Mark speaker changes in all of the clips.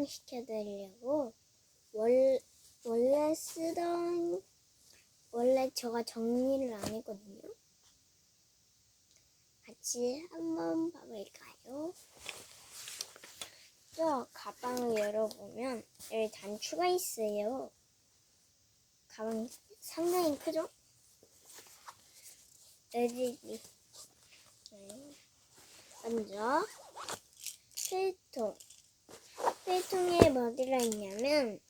Speaker 1: 구경시켜 드리려고 월, 원래 쓰던, 원래 저가 정리를 안 했거든요. 같이 한번 봐볼까요? 저 가방을 열어보면 여기 단추가 있어요. 가방이 상당히 크죠? LED. 네. 먼저 필통. 필통에 뭐 들어있냐면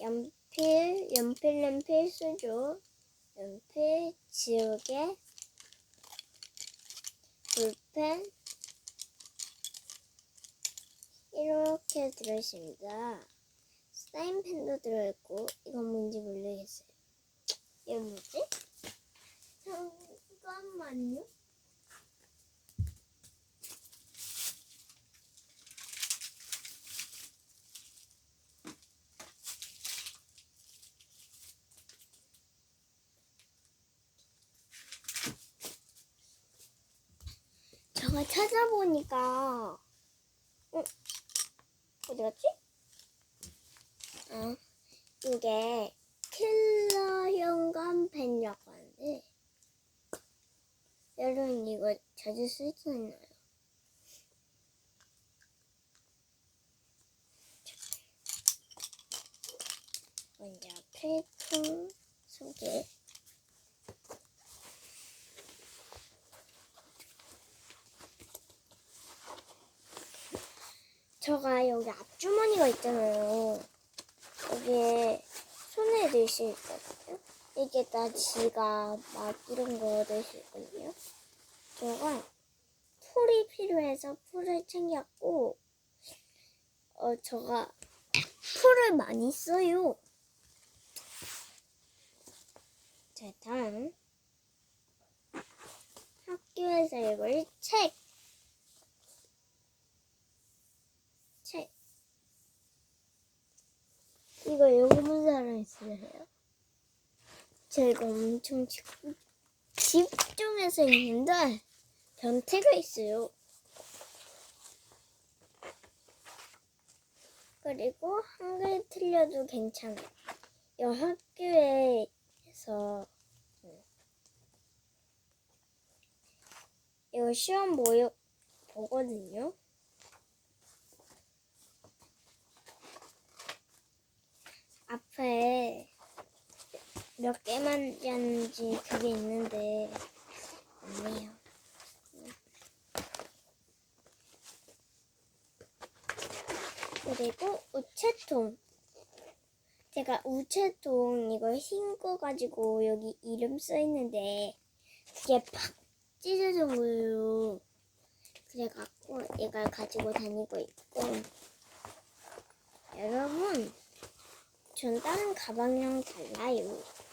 Speaker 1: 연필, 연필은 필수죠. 연필, 지우개, 볼펜 이렇게 들어있습니다. 사인펜도 들어있고 이건 뭔지 모르겠어요. 이건 뭐지? 잠깐만요. 제가 찾아보니까 어? 어디 갔지? 아, 이게 킬러 현관 펜이라고 하는데 여러분 이거 자주 쓸 수 있나요? 먼저 필통 소개 저가 여기 앞주머니가 있잖아요. 여기에 손에 넣을 수 있거든요. 이게 다 지갑, 막 이런 거 넣을 수 있거든요. 저가 풀이 필요해서 풀을 챙겼고, 어, 저가 풀을 많이 써요. 자, 다음. 학교에서 읽을 책. 책. 이거 읽어본 사람 있으세요? 제가 엄청 집, 집중해서 읽는데 변태가 있어요. 그리고 한글 틀려도 괜찮아요. 이 학교에서 음, 이거 시험 모여 보거든요. 앞에 몇 개만 였는지 그게 있는데 없네요. 그리고 우체통. 제가 우체통 이거 흰거 가지고 여기 이름 써 있는데 그게 팍 찢어진 거예요. 그래갖고 이걸 가지고 다니고 있고 여러분 전 다른 가방이랑 달라요.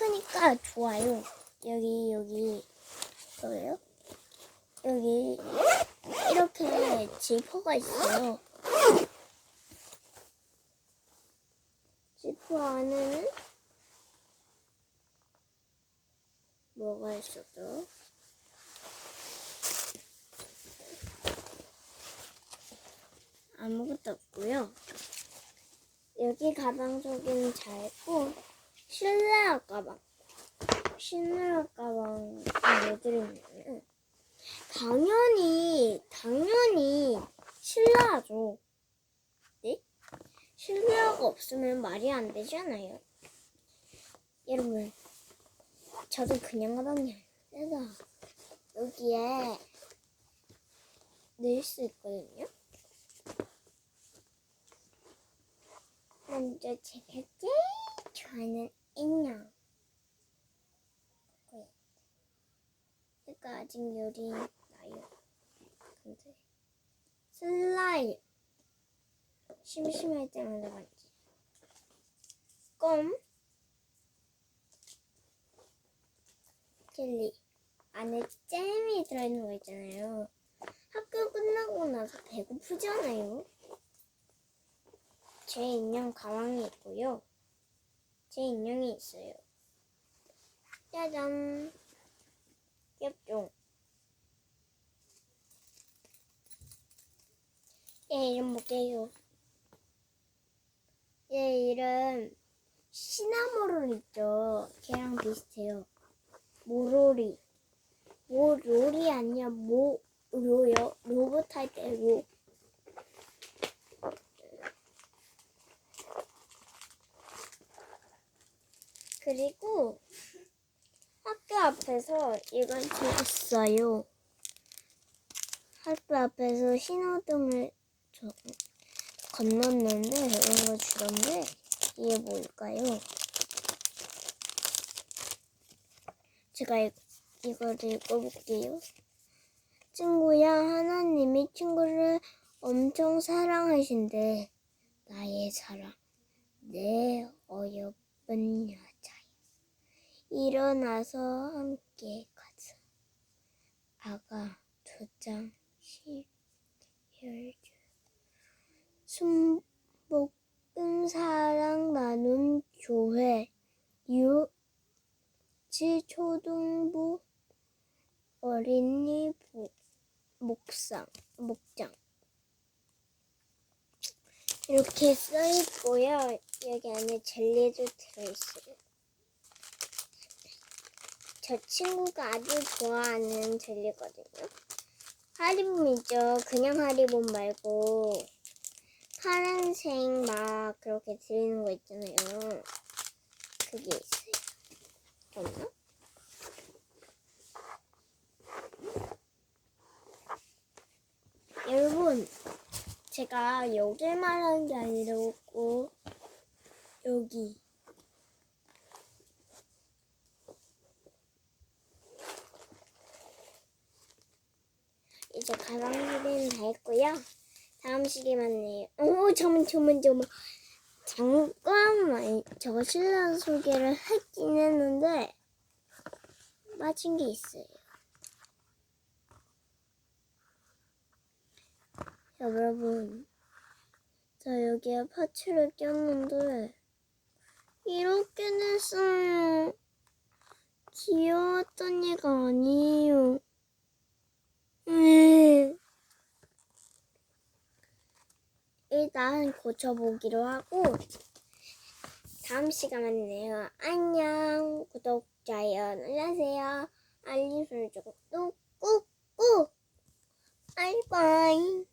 Speaker 1: 크니까 좋아요. 여기 여기 뭐예요? 여기 이렇게 지퍼가 있어요. 지퍼 안에는 뭐가 있었죠? 아무것도 없고요. 여기 가방 속에는 잘 있고 실내화 가방 실내화 가방은 왜 들어있냐면 당연히 당연히 실내화죠. 네? 실내화가 없으면 말이 안 되잖아요. 여러분 저도 그냥 가방이 아니라 여기에 넣을 수 있거든요. 먼저 제가 제일 좋아하는 인형. 이거 이거 아직 열이 나요. 근데 슬라임. 심심할 때마다 만지. 껌. 젤리. 안에 잼이 들어있는 거 있잖아요. 학교 끝나고 나서 배고프잖아요. 제 인형 가방이 있고요. 제 인형이 있어요. 짜잔. 귀엽죠? 얘 이름 볼게요. 얘 이름 시나모롤 있죠? 걔랑 비슷해요. 모로리. 모로리 아니야, 모로요. 로봇 할때 로. 그리고 학교 앞에서 이걸 주었어요. 학교 앞에서 신호등을 저, 건넜는데 이런 거 주던데 이게 뭘까요? 제가 이, 이거를 읽어볼게요. 친구야, 하나님이 친구를 엄청 사랑하신대. 나의 사랑, 내 어여쁜 여자야. 일어나서 함께 가자. 아가 두 장씩 열줘. 순복은 사랑 나눔 교회 유치 초등부 어린이 부, 목상 목장 이렇게 써 있고요. 여기 안에 젤리도 들어 있어요. 저 친구가 아주 좋아하는 젤리거든요. 하리봄이죠. 그냥 하리봄 말고 파란색 막 그렇게 드리는 거 있잖아요. 그게 있어요. 없나? 여러분, 제가 여길 말하는 게 아니고 여기 이제 가방 소리는 다 했고요. 다음 시계 맞네요. 오, 잠만, 잠만, 잠만. 잠깐만. 저거 신랑 소개를 했긴 했는데, 빠진 게 있어요. 여러분, 저 여기에 파츠를 꼈는데, 이렇게 됐어요. 귀여웠던 얘가 아니에요. 음. 일단 고쳐보기로 하고 다음 시간 만나요. 안녕. 구독, 좋아요 눌러주세요. 알림 설정 꾹꾹꾹. 바이바이.